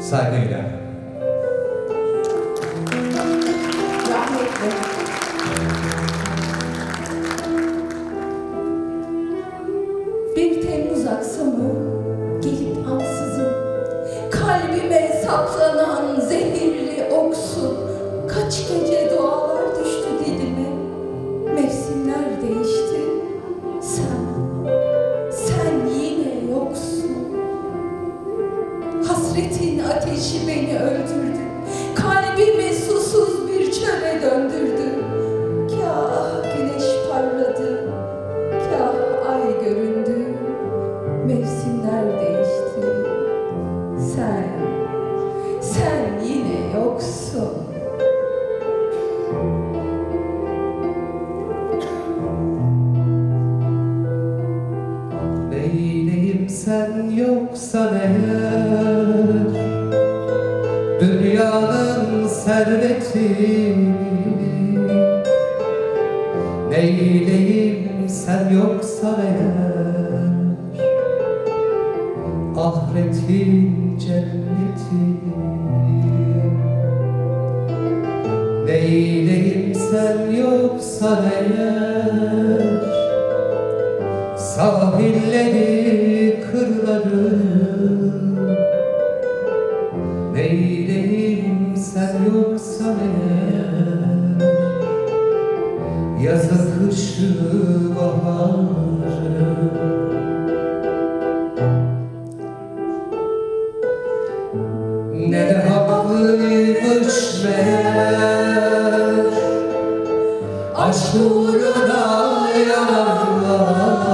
Saygıyla. Kalbime saplanan zehirli oksun kaç gece dualar sen yoksan eğer Dünyanın serveti Neyleyim sen yoksan eğer Ahiretin cenneti Neyleyim sen yoksan eğer Sahilleri, kırları. Neyleyim sen yoksan eğer Yazı, kışı, baharı. Ne de haklıymış meğer Aşk uğruna yananlar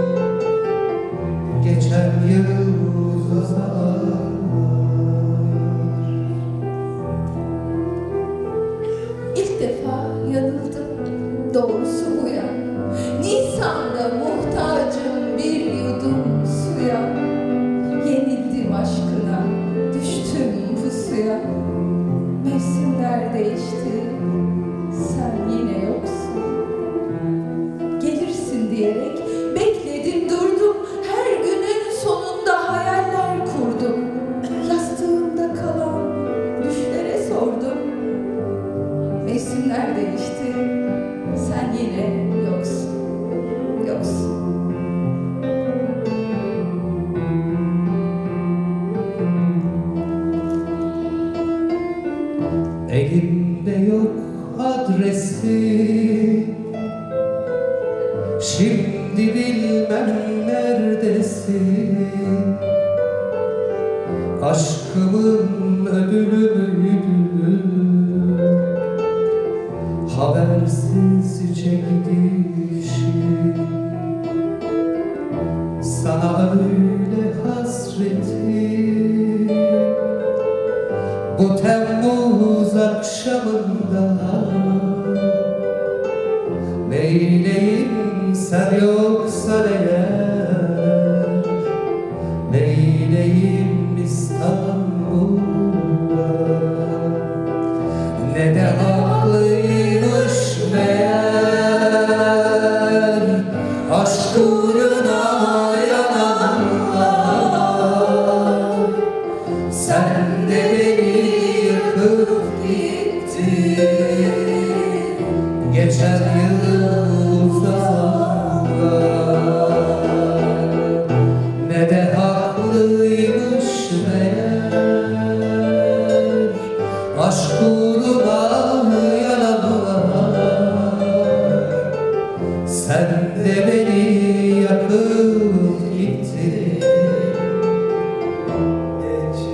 Geçen Elimde yok adresi. Şimdi bilmem neredesin. Aşkımın ödülü bu Temmuz akşamında. Neyleyim sen yoksa eğer Neyleyim İstanbul'da? Ne de haklıymış meğer? Aşk uğruna yananlar. Sen de beni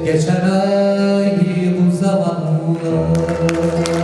Geçen ay bu zamanlar.